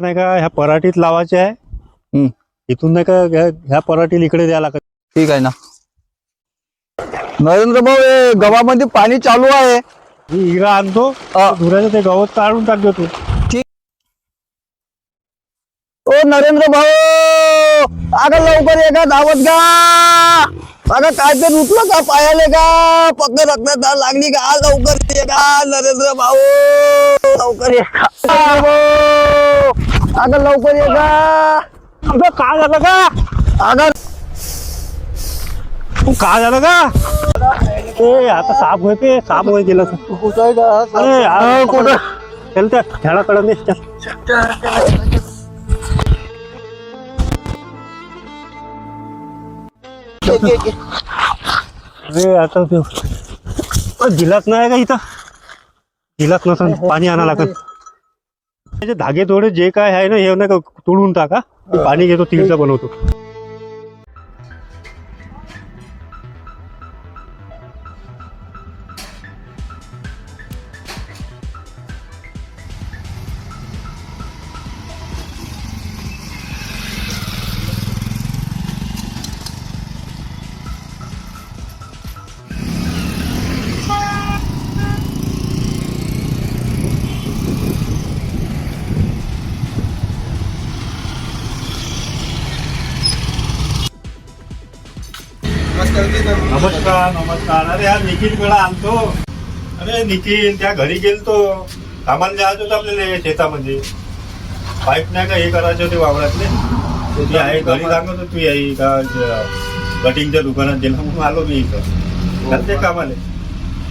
नाही का ह्या पराठीत लावायचे आहे. इथून नाही का ह्या- ह्या पराठीला इकडे द्यायला लागत. ठीक आहे ना. नरेंद्र भाऊ हे गव्हामध्ये पाणी चालू आहे. मी हिरा आणतो. धुराचं ते गवत काढून टाकतो तू. ओ नरेंद्र भाऊ अगं लवकर ये का धावत का अगं काय ते रुतलं का पायाले का? पक्क रक्त लागली का? लवकर ये का नरेंद्र भाऊ? लवकर ये. का भाऊ, अगं लवकर ये का अगं काय झालं का अगं. काय झालं का ए आता साप होय ते साप होय गेलं. अरे आ, कुठं? चल त्या खेळाकडे चल. अरे आता ते अ, गिलास नाही का इथं. गिलास नसन पाणी आणा लागत त्याचे धागे थोडे जे काय आहे ना हे नाही का तोडून टाका. पाणी घेतो तिळचं बनवतो. नमस्कार नमस्कार अरे हा निखिल वेळा आणतो अरे निखिल त्या घरी गेलतो कामाला जायचं होतं आपल्याला शेतामध्ये पाईप नाही का हे करायचे होते वावरातले ते आहे घरी सांगत होती तू आई का ज- कटिंगच्या दुकानात गेला म्हणून आलो मी इथं करते कामाले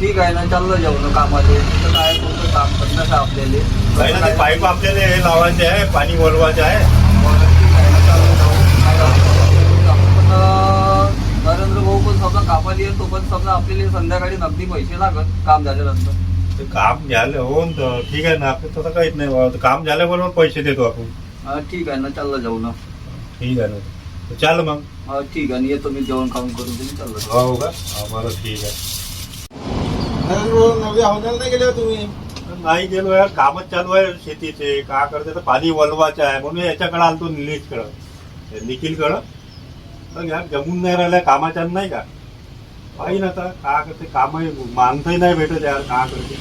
ठीक आहे ना चाललं जाऊ ना कामाले तर काय कोणतं काम करण्याचं आपल्याला काही ना ते पाईप आपल्याला हे लावायचे आहे पाणी वळवायचे आहे पण नरेंद्र भाऊ पण समजा कामाला येतो पण समजा आपल्याला संध्याकाळी नगदी पैसे लागत काम झाल्यानंतर. ते काम झालं हो न तर ठीक आहे ना आपलं तसं काहीच नाही बाबा. काम झाल्याबरोबर पैसे देतो आपण. हा, ठीक आहे ना चाललं जाऊ ना. ठीक आहे ना. तर चाल मग. हा, ठीक आहे ना येतो मी जेवण खाऊन करून तुम्ही चाललं जाऊ. हो का? हा, बरं ठीक आहे. नवी हौदाला नाही गेले हो तुम्ही? नाही गेलो यार कामच चालू आहे शेतीचे. का करते तर पाणी वलवायचं आहे. म्हणून याच्याकडे आलतो निलेशकडं. निखिलकडं. तर यार जमून नाही राहिल्या कामाच्या नाही का? पाहिजे ना आता का करते काम माणसंही नाही भेटत यार का करते.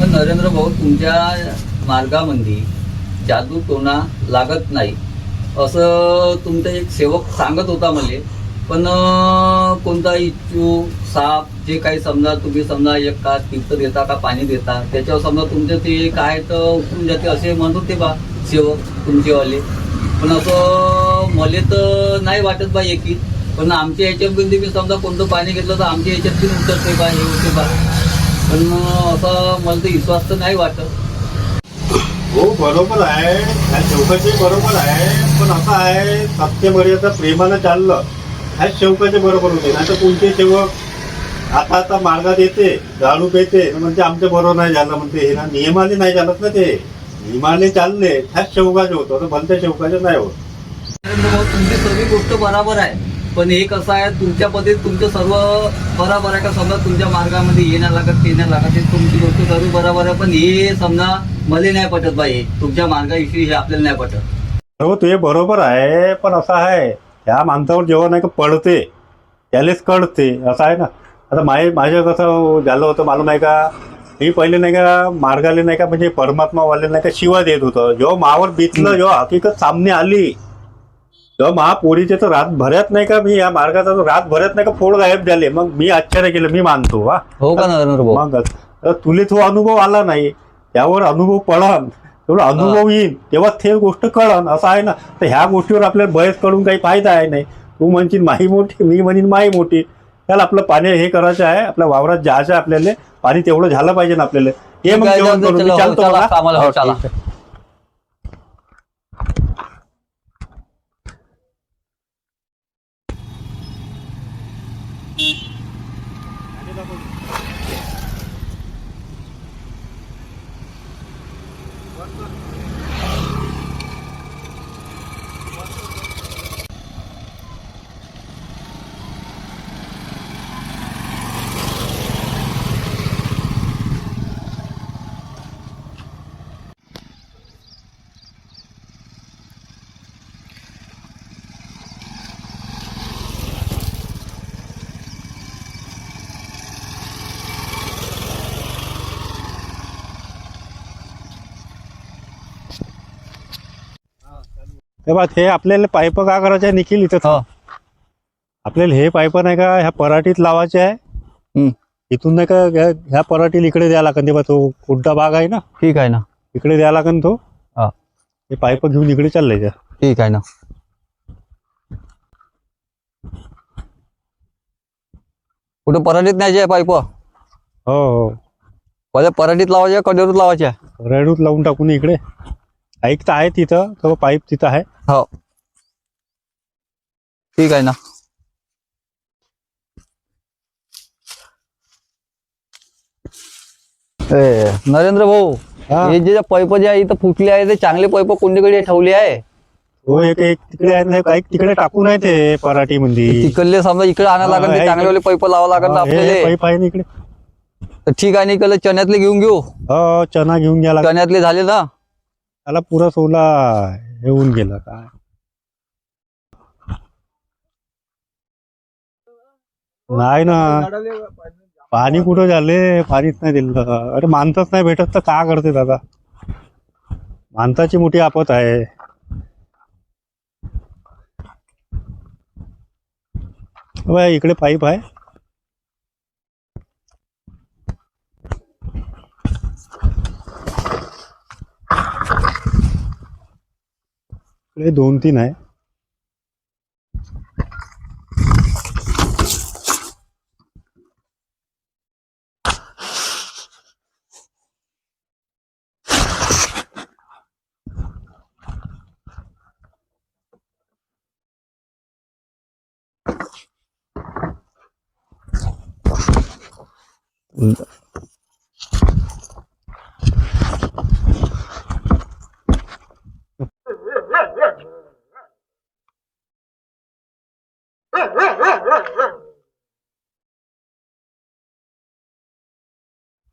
पण नरेंद्र भाऊ तुमच्या मार्गामध्ये जादू टोना लागत नाही. असं तुमचा एक सेवक सांगत होता मला. पण कोणता इच्छू साप जे काही समजा तुम्ही समजा एक का तीर्थ देता का पाणी देता त्याच्यावर समजा तुमचं ते काय तर उठून जाते असे म्हणत होते बा सेवक तुमचेवाले पण असं मले तर नाही वाटत बा एकी पण आमच्या याच्यामध्ये मी समजा कोणतं पाणी घेतलं तर आमच्या याच्यात बी उतरते बा हे होते बा. पण असं मला तर विश्वास तर नाही वाटत. हो बरोबर आहे. ह्या चौकाचे बरोबर आहे. पण असं आहे सत्य मर्यादा प्रेमानं चाललं ह्या चौकाचे बरोबर होते. नाही तर कोणते सेवक आता आता मार्गात येते दारू पेते म्हणजे आमच्या बरोबर नाही झालं म्हणते हे ना नियमाने नाही चालत ना ते. नियमाने चालले ह्याच चौकाचे होतं. तर भलत्या चौकाचे नाही होत. तुमची सर्व गोष्ट बराबर आहे. पण एक असं आहे तुमच्या पद्धतीत तुमचं सर्व बराबर आहे का? समजा तुमच्या मार्गामध्ये येण्या लागत येण्या लागत तुमची गोष्ट सर्व बराबर आहे पण हे समजा मला नाही पटत बाई. तुमच्या मार्गाविषयी हे आपल्याला नाही पटत. हो ते बरोबर आहे पण असं आहे ह्या माणसावर जेव्हा नाही का पडते त्यालेच कळते असं आहे ना? आता माय माझं कसं झालं होतं मला नाही का? मी पहिले नाही का मार्गाले नाही का म्हणजे परमात्मावाले नाही का शिवा देत होतं. जेव्हा मावर बितलं जेव्हा हकीकत सामने आली तेव्हा महापोरीचे तर रात भरत नाही का? मी या मार्गाचा रात भरत नाही का? फोड गायब झाले. मग मी आश्चर्य केलं. मी मानतो वा हो का नरेंद्र तर तुले तो अनुभव आला नाही. त्यावर अनुभव पडन. तेवढा अनुभव येईल तेव्हा ते गोष्ट कळन. असं आहे ना? तर ह्या गोष्टीवर आपल्याला बयसकडून काही फायदा आहे नाही. तू म्हणशील माही मोठी. मी म्हणीन माही मोठी. त्याला आपलं पाणी हे करायचं आहे. आपल्या वावरात जायचं आहे आपल्याला. पाणी तेवढं झालं पाहिजे ना आपल्याला. हे मग जेवण करून. हो, बघ हे आपल्याला पाईप का करायचे आहे? निखिल इथं हा. आपल्याला हे पाईप नाही का ह्या पराठीत लावायचे आहे? हम्म. इथून नाही का ह्या- ह्या पराठीला इकडे द्यायला लागेल. तेव्हा तो कोणता भाग आहे ना? ठीक आहे ना. इकडे द्यायला लागेल तो. हा. हे पाईप घेऊन इकडे चाललाय ठीक आहे ना. कुठे पराठीत न्यायचे आहे पाईप? हो हो. पहिले पराठीत लावायचे कडेरूत लावायचे रेडूत लावून टाकून इकडे. ऐकता आहे तिथं तो पाईप तिथं आहे. हो. ठीक आहे ना. ए, नरेंद्र भाऊ हा. हे जे पैप जे आहे इथं फुटले आहे ते चांगले पैप कोणीकडे ठेवले आहे? हो एक एक तिकडे आहे ना, एक तिकडे टाकून आहे ते पराठी मध्ये तिकडले समजा इकडे आणायला हा, लागेल ते चांगले पैप लावा लागेल ना आपल्याला. पाईप आहे ना इकडे. तर ठीक आहे ना इकडे चण्यातले घेऊन घेऊ. हो चना घेऊन घ्या लागेल. चण्यातले झाले ना? त्याला पुरा सोला येऊन गेला काय? नाही ना. पाणी कुठं झाले? पाणीच नाही दिलं. अरे मानताच नाही भेटत तर का करते दादा? मानताची मोठी आपत आहे. बाय इकडे पाईप आहे. इकडे दोन तीन आहे Mm-hmm.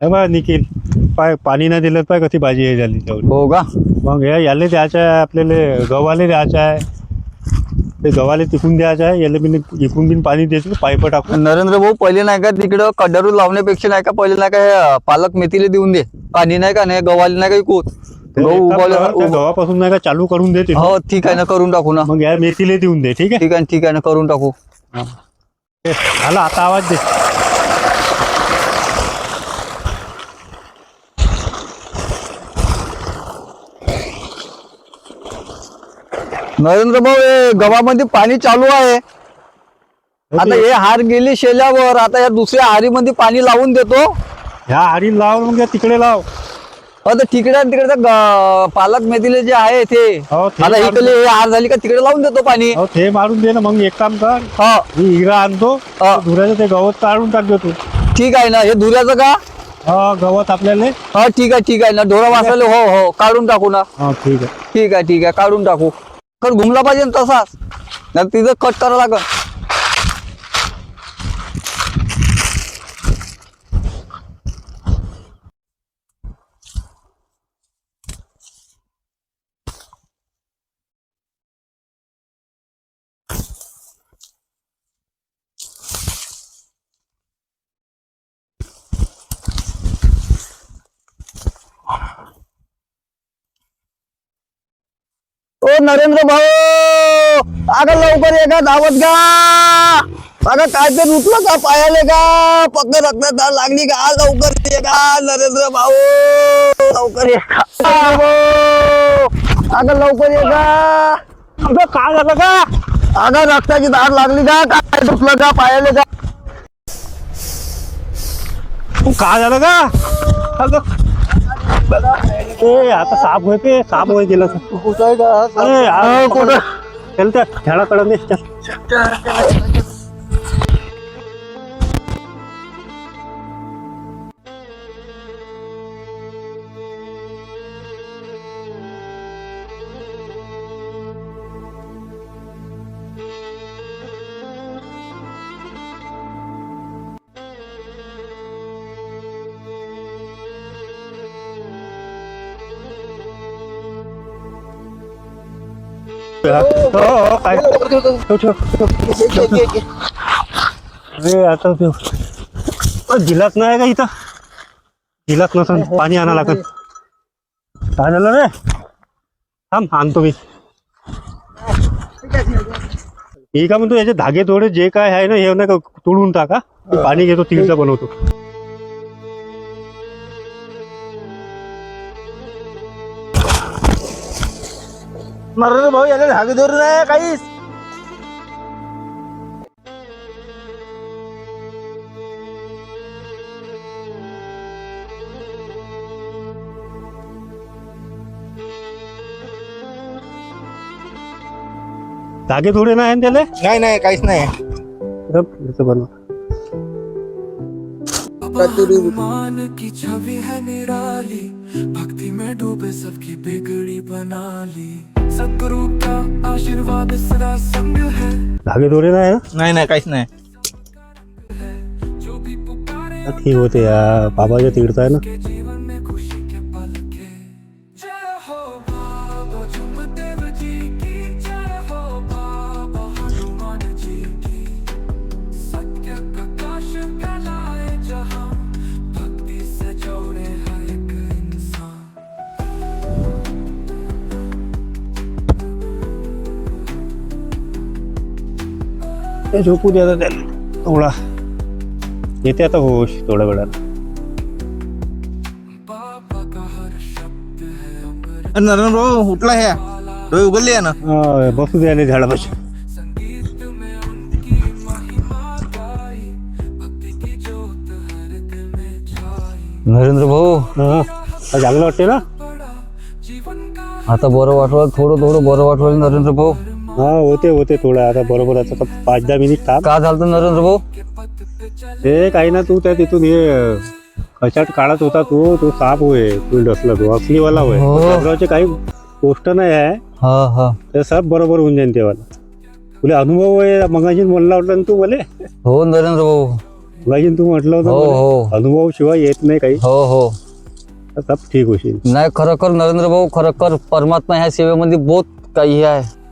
हे बघ निखिल पाय पाणी नाही दिलं पाय कशी भाजी हे झाली? तेवढी हो का? मग हे याले द्यायचं आहे आपल्याला गव्हाले द्यायचं आहे. ते गव्हाले तिकून द्यायचं आहे याला बिन इकून बिन पाणी द्यायचं पाईप टाकून. नरेंद्र भाऊ पहिले नाही का तिकडं कड्यारू लावण्यापेक्षा नाही का पहिले नाही का हे अं, पालक मेथीले देऊन दे. पाणी नाही का नाही गव्हाले नाही का इकून ते गहू एक काम उगवले कर, त्या गव्हापासून नाही का चालू करून दे. हो ठीक आहे ना करून टाकू ना. मग या मेथीले देऊन दे ठीक आहे? ठीक आहे ठीक आहे ना करून टाकू. हे, आला आता आवाज दे. नरेंद्र भाऊ हे गव्हामध्ये पाणी चालू आहे. आता हे हार गेली शेल्यावर आता या दुसऱ्या हारीमध्ये पाणी लावून देतो. ह्या आडी लाव मग या तिकडे लाव. आता तिकडे आणि तिकडे ग- पालक मेथीले जे आहे ते. हो ते आता इकडे हे हार झाली का तिकडे लावून देतो पाणी. हो ते मारून दे ना मग एक काम कर. हा. मी हिरा आणतो हा. धुऱ्याचं ते गवत काढून टाकतो तू ठीक आहे ना हे धुऱ्याचं का? हा गवत आपल्याला. हा ठीक आहे ठीक आहे ना ढोरा वाचले हो हो काढून टाकू ना. हा ठीक आहे. ठीक आहे ठीक आहे काढून टाकू. कट घुमला पाहिजे ना तसाच. नाही तिथं कट करावं लागल. नरेंद्र भाऊ अगं लवकर ये का धावत का अगं काय ते रुतलं का पायाले का पक्क रक्त लागली का? लवकर ये का नरेंद्र भाऊ. लवकर ये. का. अगं लवकर ये का अगं काय झालं का अगं रक्ताची धार लागली का? काय दुखलं का पायाले का काय झालं का अगं ए आता साप होय ते साप होय गेलं अरे कुठं चल त्या झाडाकडं ने चल. हो, हो, काय ठेव, ठेव, ठेव. अरे आता ठेव. नाही का इथं गिलास नसन पाणी आणा लागत काय झालं रे थांब आणतो मी मी का म्हणतो याचे धागे थोडे जे काय आहे ना हे नाही का तोडून टाका पाणी घेतो तीळचं बनवतो नरेंद्र भाऊ याला धागे धरून नाही काहीच. धागे थोडे नाही आहे ना त्याले? नाही नाही काहीच नाही याचं बनव. मान की छवि है निराली भक्ति में डूबे सबकी बिगड़ी बना ली. सदगुरु का आशीर्वाद सदा संग है? धागे थोडे नाही ना? नाही नाही काहीच नाही। ठीक होते या बाबाच्या तीर्थ आहे ना। ते झोपू दे आता त्याला. थोडा येते आता होश थोड्या वेळानं. बाबा का हर शब्द है अमृत नरेंद्र भाऊ उठला ह्या. डोळे उघडले आहे ना? हा, बसू द्यायला झाडापाशी संगीत में उनकी महिमा गाई भक्ति की ज्योत हर दिल में छाई नरेंद्र भाऊ हा? आता चांगलं वाटते ना? आता बरं वाटलं थोडं थोडं बरं वाटलं नरेंद्र भाऊ हा होते होते थोडं. आता बरोबर आता पाच दहा मिनिट थांब. का झालं नरेंद्र भाऊ? ते काही ना तू त्या तिथून हे कशात काढत होता तू? तो साप होय तू डसला तो. असलीवाला होय. हो. काही गोष्ट नाही आहे. हा हा. ते सब बरोबर होऊन जाईन तेव्हा. तुला अनुभव आहे मगाशी म्हणला होता ना तू मले? हो नरेंद्र भाऊ. मगाशी तू म्हटलं हो होतं हो मला, अनुभव शिवाय येत नाही काही. हो हो. सब ठीक होशील. नाही खरोखर नरेंद्र भाऊ. खरोखर परमात्मा ह्या सेवेमध्ये बहुत काही आहे.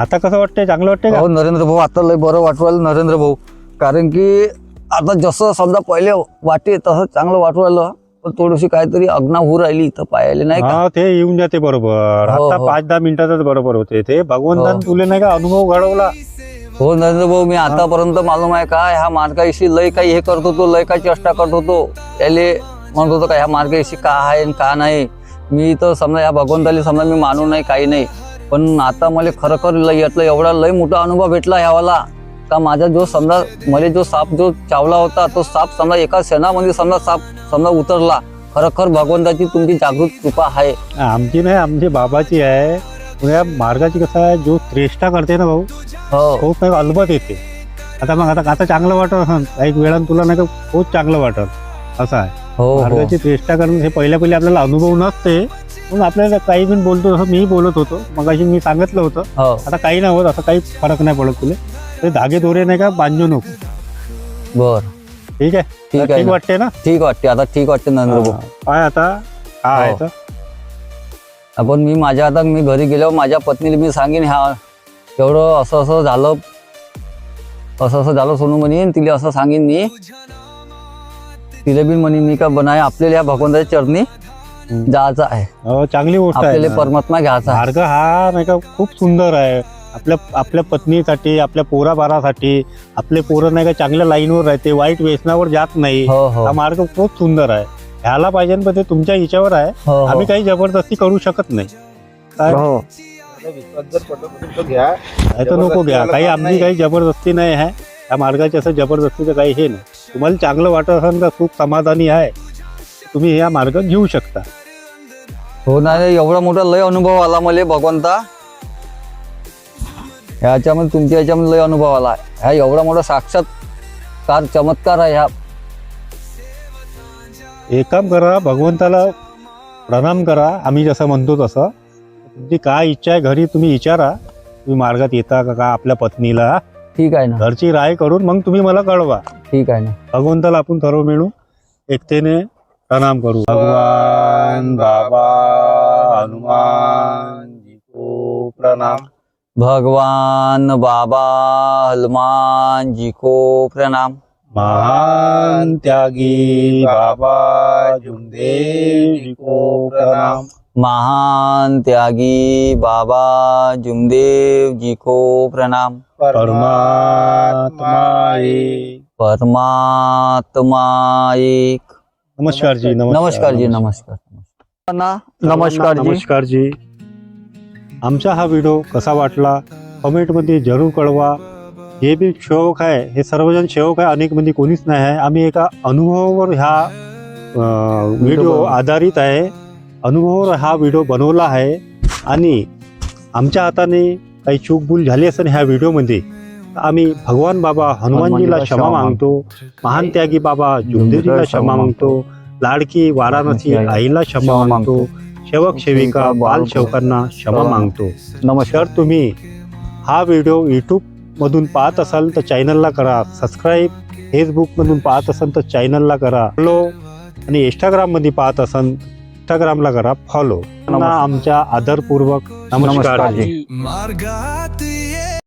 आता कसं वाटतंय? चांगलं वाटतंय का? हो नरेंद्र भाऊ आता लय बरं वाटू राहिलं नरेंद्र भाऊ. कारण की आता जसं समजा पहिले वाटे तसं चांगलं वाटू राहिलं पण थोडीशी काहीतरी अग्ना होऊ राहिली इथं पायाले नाही का? हा ते येऊन जाते बरोबर. हो, आता हो. पाच दहा मिनिटातच बरोबर होते ते. भगवंतान हो. तुले नाही का अनुभव घडवला? हो नरेंद्र भाऊ मी आतापर्यंत मालूम आहे का ह्या मार्गाशी लय काही हे करत होतो लय काही चेष्टा करत होतो. त्याले म्हणत होतो का ह्या मार्गाशी का आहे आणि का नाही? मी तर समजा ह्या भगवंताला समजा मी मानू नाही काही नाही. पण आता मला खरोखर लय यातला एवढा लय मोठा अनुभव भेटला ह्यावाला का माझा जो समजा मला जो साप जो चावला होता तो साप समजा एका क्षणामध्ये समजा साप समजा उतरला. खरोखर भगवंताची तुमची जागृत कृपा आहे. आमची नाही आमची बाबाची आहे. मार्गाची कसं आहे जो त्रेष्ठा करते ना भाऊ हो. काही अलबत येते. आता मग आता आता चांगलं वाटत काही वेळानं तुला नाही का खूप चांगलं वाटत असं आहे. हो हो. मार्गाची चेष्टा करणं हे पहिल्या पहिले आपल्याला अनुभव नसते. पण आपल्याला काही पण बोलतो जसं मी बोलत होतो. मगाशी मी सांगितलं होतं. हो. आता काही नाही होत असं काही फरक नाही पडत तुला. ते धागे दोरे नाही का बांधू नको. बर. ठीक आहे? ठीक तर आहे ठीक ना. वाटते ना? ठीक वाटते आता ठीक वाटते नरेंद्र भाऊ? काय आता? काय आहे हो. तर? आपण मी माझ्या आता मी घरी गेल्यावर माझ्या पत्नीला मी सांगेन ह्या एवढं असं असं झालं असं असं झालं सोनू म्हणेन तिला असं सांगेन मी. तिला बी म्हणेन मी का बनाय आपल्याला या भगवंताच्या चरणी जायचं आहे. हो, चांगली गोष्ट आहे. आपल्याला ना. परमात्मा घ्यायचा आहे. मार्ग हा नाही का खूप सुंदर आहे. आपल्या आपल्या पत्नीसाठी आपल्या पोराबारासाठी आपले पोरं नाही का चांगल्या लाईनवर राहते वाईट व्यसनावर जात नाही. हो हो. हा मार्ग खूप सुंदर आहे. ह्याला पाहिजे पण ते तुमच्या हिच्यावर आहे. हो हो. आम्ही काही जबरदस्ती करू शकत नाही. काय? हो. विश्वास जर तर घ्या. नाही तर नको घ्या. काही आमची. काही जबरदस्ती नाही आहे. त्या मार्गाची असं जबरदस्तीचं काही हे नाही. तुम्हाला चांगलं वाटत असेल का खूप समाधानी आहे. तुम्ही हा मार्ग घेऊ शकता. हो नाही एवढा मोठा लय अनुभव आला मला भगवंता. ह्याच्यामध्ये तुमच्या ह्याच्यामध्ये लय अनुभव आला. ह्या एवढा मोठा साक्षात्कार चमत्कार आहे ह्या एक काम करा भगवंताला प्रणाम करा आम्ही जसं म्हणतो तसं. तुमची काय इच्छा आहे घरी तुम्ही विचारा. तुम्ही मार्गात येता का का आपल्या पत्नीला? ठीक आहे ना. घरची राय करून मग तुम्ही मला कळवा. ठीक आहे ना. भगवंताला आपण सर्व मिळून एकतेने प्रणाम करू. भगवान बाबा. हनुमान जी को प्रणाम। भगवान बाबा हनुमान जी को प्रणाम। महान त्यागी बाबा जुमदेव जी को प्रणाम। महान त्यागी बाबा जुमदेव जी को प्रणाम। परमात्मा एक. परमात्मा एक नमस्कार। जी नमस्कार जी नमस्कार। नमस्कार जी. नमस्कार जी. आमचा हा व्हिडिओ कसा वाटला कमेंटमध्ये जरूर कळवा. हे बी सेवक आहे हे सर्वजण सेवक आहे अनेकमध्ये कोणीच नाही आहे. आम्ही एका अनुभवावर ह्या व्हिडिओ आधारित आहे. अनुभवावर हा व्हिडिओ बनवला आहे. आणि आमच्या हाताने काही चूकभूल झाली असेल ह्या व्हिडिओमध्ये आम्ही भगवान बाबा हनुमानजीला क्षमा मागतो. महान त्यागी बाबा जुमदेवजीला क्षमा मागतो. लाडकी वाराणसी आईला क्षमा मागतो. सेवक सेविका बाल सेवकांना क्षमा मागतो. नमस्कार. तुम्ही हा व्हिडिओ यूट्यूब मधून पाहत असाल तर चॅनलला करा. सबस्क्राईब. फेसबुक मधून पाहत असाल तर चॅनलला करा. फॉलो आणि इंस्टाग्राममध्ये पाहत असाल इंस्टाग्रामला करा. फॉलो आमच्या आदरपूर्वक. नमस्कार मार्गात